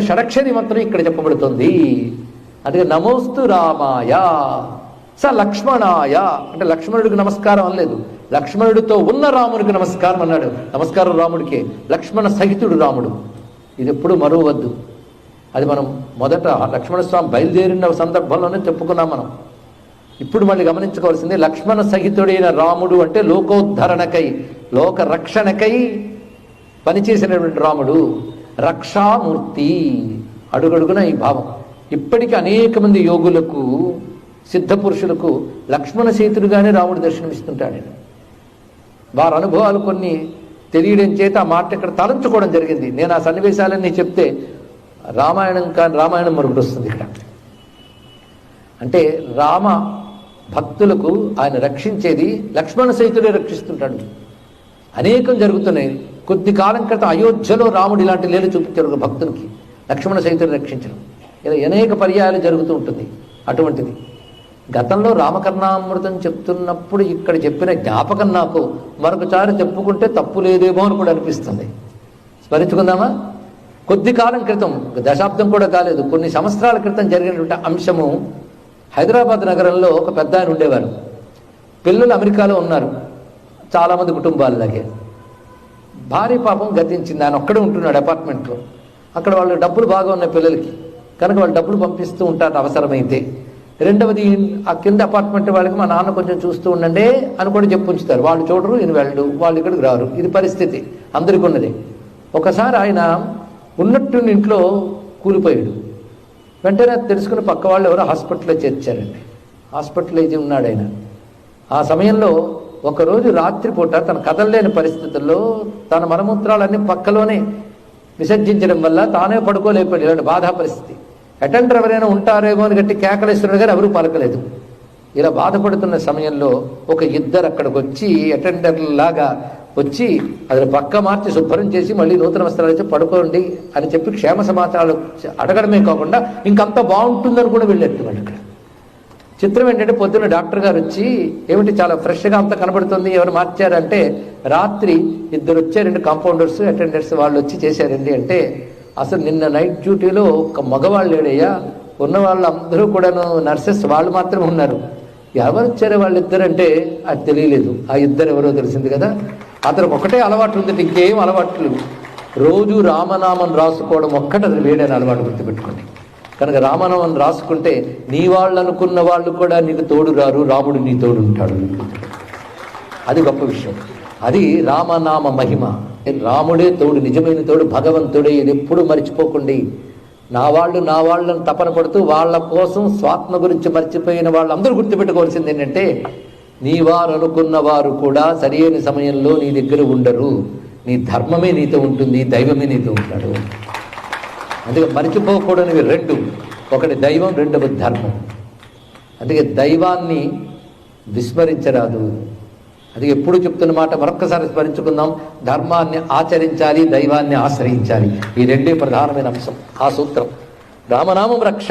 షడక్షరి మంత్రం ఇక్కడ చెప్పబడుతుంది. అందుకే నమోస్తు రామాయ స లక్ష్మణాయ. అంటే లక్ష్మణుడికి నమస్కారం అనలేదు లక్ష్మణుడితో ఉన్న రాముడికి నమస్కారం అన్నాడు. నమస్కారం రాముడికే. లక్ష్మణ సహితుడు రాముడు. ఇది ఎప్పుడు మరువద్దు అది మనం మొదట లక్ష్మణస్వామి బయలుదేరిన సందర్భంలోనే చెప్పుకున్నాం మనం. ఇప్పుడు మళ్ళీ గమనించుకోవాల్సింది లక్ష్మణ సహితుడైన రాముడు అంటే లోకోద్ధరణకై లోక రక్షణకై పనిచేసినటువంటి రాముడు. రక్షామూర్తి. అడుగడుగున ఈ భావం. ఇప్పటికీ అనేక మంది యోగులకు సిద్ధ పురుషులకు లక్ష్మణ సీతుడుగానే రాముడు దర్శనమిస్తుంటాడు. వారి అనుభవాలు కొన్ని తెలియడం చేత ఆ మాట ఇక్కడ తలంచుకోవడం జరిగింది. నేను ఆ సన్నివేశాలన్నీ చెప్తే రామాయణం కాని రామాయణం మరొకటి వస్తుంది ఇక్కడ. అంటే రామ భక్తులకు ఆయన రక్షించేది లక్ష్మణ సైతుడే రక్షిస్తుంటాడు. అనేకం జరుగుతున్నాయి. కొద్ది కాలం క్రితం అయోధ్యలో రాముడు ఇలాంటి లేలు చూపించారు ఒక భక్తునికి. లక్ష్మణ సహితుడు రక్షించడం. ఇలా అనేక పర్యాయాలు జరుగుతూ ఉంటుంది. అటువంటిది. గతంలో రామకర్ణామృతం చెప్తున్నప్పుడు ఇక్కడ చెప్పిన జ్ఞాపకం నాకు మరొకసారి చెప్పుకుంటే తప్పు లేదేమో అని కూడా అనిపిస్తుంది. స్మరించుకుందామా? కొద్ది కాలం క్రితం దశాబ్దం కూడా కాలేదు కొన్ని సంవత్సరాల క్రితం జరిగినటువంటి అంశము హైదరాబాద్ నగరంలో ఒక పెద్ద ఆయన ఉండేవారు. పిల్లలు అమెరికాలో ఉన్నారు. చాలామంది కుటుంబాలలాగే. భార్య పాపం గతించింది. ఆయన ఒక్కడే ఉంటున్నాడు అపార్ట్మెంట్లో. అక్కడ వాళ్ళు డబ్బులు బాగా ఉన్నాయి పిల్లలకి. కనుక వాళ్ళు డబ్బులు పంపిస్తూ ఉంటారు అవసరమైతే. రెండవది ఆ కింద అపార్ట్మెంట్ వాళ్ళకి మా నాన్న కొంచెం చూస్తూ ఉండండి అని కూడా చెప్పు ఉంచుతారు. వాళ్ళు చూడరు ఈయన వెళ్ళడు వాళ్ళు ఇక్కడికి రారు. ఇది పరిస్థితి. అందరికీ ఉన్నది. ఒకసారి ఆయన ఉన్నట్టు ఇంట్లో కూలిపోయాడు. వెంటనే తెలుసుకుని పక్క వాళ్ళు ఎవరో హాస్పిటల్లో చేర్చారండి. హాస్పిటలైజ్ ఉన్నాడు ఆయన. ఆ సమయంలో ఒకరోజు రాత్రిపూట తన కదలలేని పరిస్థితుల్లో తన మలమూత్రాలన్నీ పక్కలోనే విసర్జించడం వల్ల తానే పడుకోలేకపోయాడు. ఇలాంటి బాధా పరిస్థితి. అటెండర్ ఎవరైనా ఉంటారేమో అని గట్టి కేకలేశ్వరుడు కానీ ఎవరూ పలకలేదు. ఇలా బాధపడుతున్న సమయంలో ఒక ఇద్దరు అక్కడికి వచ్చి అటెండర్ లాగా వచ్చి అది పక్క మార్చి శుభ్రం చేసి మళ్ళీ నూతన వస్త్రాలు ఇచ్చి పడుకోండి అని చెప్పి క్షేమ సమాచారాలు అడగడమే కాకుండా ఇంకంత బాగుంటుందని కూడా వెళ్ళారు వాళ్ళు చిత్రం ఏంటంటే పొద్దున్న డాక్టర్ గారు వచ్చి ఏమిటి చాలా ఫ్రెష్గా అంతా కనబడుతుంది ఎవరు మార్చారంటే రాత్రి ఇద్దరు వచ్చారండి కాంపౌండర్స్ అటెండర్స్ వాళ్ళు వచ్చి చేశారండి అంటే అసలు నిన్న నైట్ డ్యూటీలో ఒక మగవాళ్ళు లేడయ్యా ఉన్న వాళ్ళు అందరూ కూడాను నర్సెస్ వాళ్ళు మాత్రమే ఉన్నారు. ఎవరు వచ్చారు వాళ్ళిద్దరు అంటే అది తెలియలేదు. ఆ ఇద్దరు ఎవరో తెలిసింది కదా. అతనికి ఒకటే అలవాటు ఉంది ఇంకేం అలవాట్లు రోజు రామనామం రాసుకోవడం ఒక్కటి అతను వేడని అలవాటు గుర్తుపెట్టుకోండి. కనుక రామనామం రాసుకుంటే నీ వాళ్ళు అనుకున్న వాళ్ళు కూడా నీకు తోడు రారు రాముడు నీ తోడు ఉంటాడు అది గొప్ప విషయం. అది రామనామ మహిమ. రాముడే తోడు నిజమైన తోడు భగవంతుడే ఇది ఎప్పుడు మర్చిపోకండి నా వాళ్ళు నా వాళ్ళని తపన పడుతూ వాళ్ళ కోసం స్వాత్మ గురించి మర్చిపోయిన వాళ్ళందరూ గుర్తుపెట్టుకోవాల్సింది ఏంటంటే నీ వారు అనుకున్న వారు కూడా సరియైన సమయంలో నీ దగ్గర ఉండరు. నీ ధర్మమే నీతో ఉంటుంది దైవమే నీతో ఉంటాడు. అందుకే మర్చిపోకూడనివి రెండు. ఒకటి దైవం రెండవ ధర్మం. అందుకే దైవాన్ని విస్మరించరాదు. అది ఎప్పుడు చెప్తున్న మాట మరొక్కసారి స్మరించుకుందాం. ధర్మాన్ని ఆచరించాలి దైవాన్ని ఆశ్రయించాలి. ఈ రెండే ప్రధానమైన అంశం. ఆ సూత్రం. రామనామం రక్ష.